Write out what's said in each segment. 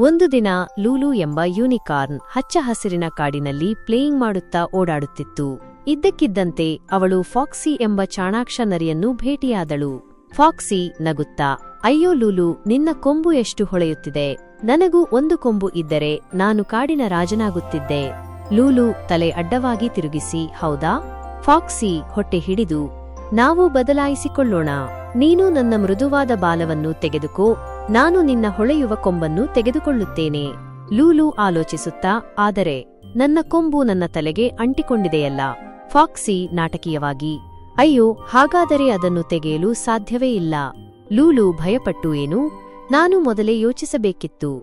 ಒಂದು ದಿನ ಲೂಲು ಎಂಬ ಯೂನಿಕಾರ್ನ್ ಹಚ್ಚ ಹಸಿರಿನ ಕಾಡಿನಲ್ಲಿ ಪ್ಲೇಯಿಂಗ್ ಮಾಡುತ್ತಾ ಓಡಾಡುತ್ತಿತ್ತು. ಇದ್ದಕ್ಕಿದ್ದಂತೆ ಅವಳು ಫಾಕ್ಸಿ ಎಂಬ ಚಾಣಾಕ್ಷ ನರಿಯನ್ನು ಭೇಟಿಯಾದಳು. ಫಾಕ್ಸಿ ನಗುತ್ತಾ, ಅಯ್ಯೋ ಲೂಲು, ನಿನ್ನ ಕೊಂಬು ಎಷ್ಟು ಹೊಳೆಯುತ್ತಿದೆ? ನನಗೂ ಒಂದು ಕೊಂಬು ಇದ್ದರೆ ನಾನು ಕಾಡಿನ ರಾಜನಾಗುತ್ತಿದ್ದೆ. ಲೂಲು ತಲೆ ಅಡ್ಡವಾಗಿ ತಿರುಗಿಸಿ, ಹೌದಾ? ಫಾಕ್ಸಿ ಹೊಟ್ಟೆ ಹಿಡಿದು, ನಾವು ಬದಲಾಯಿಸಿಕೊಳ್ಳೋಣ. ನೀನು ನನ್ನ ಮೃದುವಾದ ಬಾಲವನ್ನು ತೆಗೆದುಕೋ, ನಾನು ನಿನ್ನ ಹೊಳೆಯುವ ಕೊಂಬನ್ನು ತೆಗೆದುಕೊಳ್ಳುತ್ತೇನೆ. ಲೂಲು ಆಲೋಚಿಸುತ್ತಾ, ಆದರೆ, ನನ್ನ ಕೊಂಬು ನನ್ನ ತಲೆಗೆ ಅಂಟಿಕೊಂಡಿದೆಯಲ್ಲ. ಫಾಕ್ಸಿ ನಾಟಕೀಯವಾಗಿ, ಅಯ್ಯೋ, ಹಾಗಾದರೆ ಅದನ್ನು ತೆಗೆಯಲು ಸಾಧ್ಯವೇ ಇಲ್ಲ. ಲೂಲು ಭಯಪಟ್ಟು ಏನು, ನಾನು ಮೊದಲೇ ಯೋಚಿಸಬೇಕಿತ್ತು.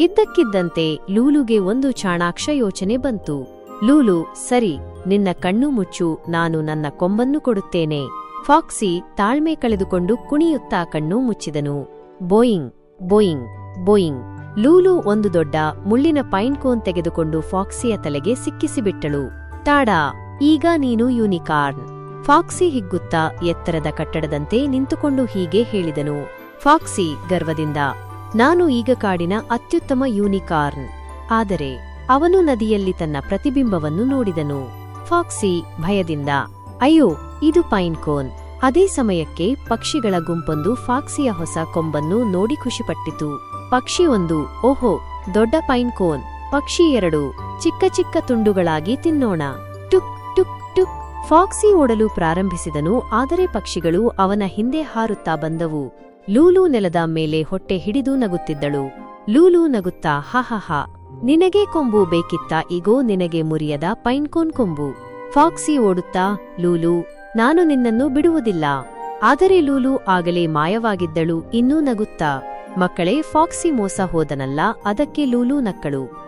ಇದ್ದಕ್ಕಿದ್ದಂತೆ ಲೂಲುಗೆ ಒಂದು ಚಾಣಾಕ್ಷ ಯೋಚನೆ ಬಂತು. ಲೂಲು, ಸರಿ, ನಿನ್ನ ಕಣ್ಣು ಮುಚ್ಚು, ನಾನು ನನ್ನ ಕೊಂಬನ್ನು ಕೊಡುತ್ತೇನೆ. ಫಾಕ್ಸಿ ತಾಳ್ಮೆ ಕಳೆದುಕೊಂಡು ಕುಣಿಯುತ್ತಾ ಕಣ್ಣು ಮುಚ್ಚಿದನು. Boing boing boing. ಲೂಲು ಒಂದು ದೊಡ್ಡ ಮುಳ್ಳಿನ ಪೈನ್ ಕೋನ್ ತೆಗೆದುಕೊಂಡು ಫಾಕ್ಸಿಯ ತಲೆಗೆ ಸಿಕ್ಕಿಸಿಬಿಟ್ಟಳು. ತಾಡಾ ಈಗ ನೀನು ಯೂನಿಕಾರ್ನ್. ಫಾಕ್ಸಿ ಹಿಗ್ಗುತ್ತಾ ಎತ್ತರದ ಕಟ್ಟಡದಂತೆ ನಿಂತುಕೊಂಡು ಹೀಗೆ ಹೇಳಿದನು. ಫಾಕ್ಸಿ ಗರ್ವದಿಂದ, ನಾನು ಈಗ ಕಾಡಿನ ಅತ್ಯುತ್ತಮ ಯೂನಿಕಾರ್ನ್. ಆದರೆ ಅವನು ನದಿಯಲ್ಲಿ ತನ್ನ ಪ್ರತಿಬಿಂಬವನ್ನು ನೋಡಿದನು. ಫಾಕ್ಸಿ ಭಯದಿಂದ ಅಯ್ಯೋ, ಇದು ಪೈನ್ ಕೋನ್. ಅದೇ ಸಮಯಕ್ಕೆ ಪಕ್ಷಿಗಳ ಗುಂಪೊಂದು ಫಾಕ್ಸಿಯ ಹೊಸ ಕೊಂಬನ್ನು ನೋಡಿ ಖುಷಿಪಟ್ಟಿತು. ಪಕ್ಷಿ ಒಂದು, ಓಹೋ, ದೊಡ್ಡ ಪೈನ್ ಕೋನ್. ಪಕ್ಷಿ ಎರಡು, ಚಿಕ್ಕ ಚಿಕ್ಕ ತುಂಡುಗಳಾಗಿ ತಿನ್ನೋಣ. ಟುಕ್ ಟುಕ್ ಟುಕ್. ಫಾಕ್ಸಿ ಓಡಲು ಪ್ರಾರಂಭಿಸಿದನು, ಆದರೆ ಪಕ್ಷಿಗಳು ಅವನ ಹಿಂದೆ ಹಾರುತ್ತಾ ಬಂದವು. ಲೂಲು ನೆಲದ ಮೇಲೆ ಹೊಟ್ಟೆ ಹಿಡಿದು ನಗುತ್ತಿದ್ದಳು. ಲೂಲು ನಗುತ್ತಾ ಹಹಹ ನಿನಗೆ ಕೊಂಬು ಬೇಕಿತ್ತಾ? ಈಗೋ ನಿನಗೆ ಮುರಿಯದ ಪೈನ್ಕೋನ್ ಕೊಂಬು. ಫಾಕ್ಸಿ ಓಡುತ್ತಾ, ಲೂಲು, ನಾನು ನಿನ್ನನ್ನು ಬಿಡುವುದಿಲ್ಲ. ಆದರೆ ಲೂಲು ಆಗಲೇ ಮಾಯವಾಗಿದ್ದಳು, ಇನ್ನೂ ನಗುತ್ತಾ. ಮಕ್ಕಳೇ, ಫಾಕ್ಸಿ ಮೋಸ ಹೋದನಲ್ಲ, ಅದಕ್ಕೆ ಲೂಲು ನಕ್ಕಳು.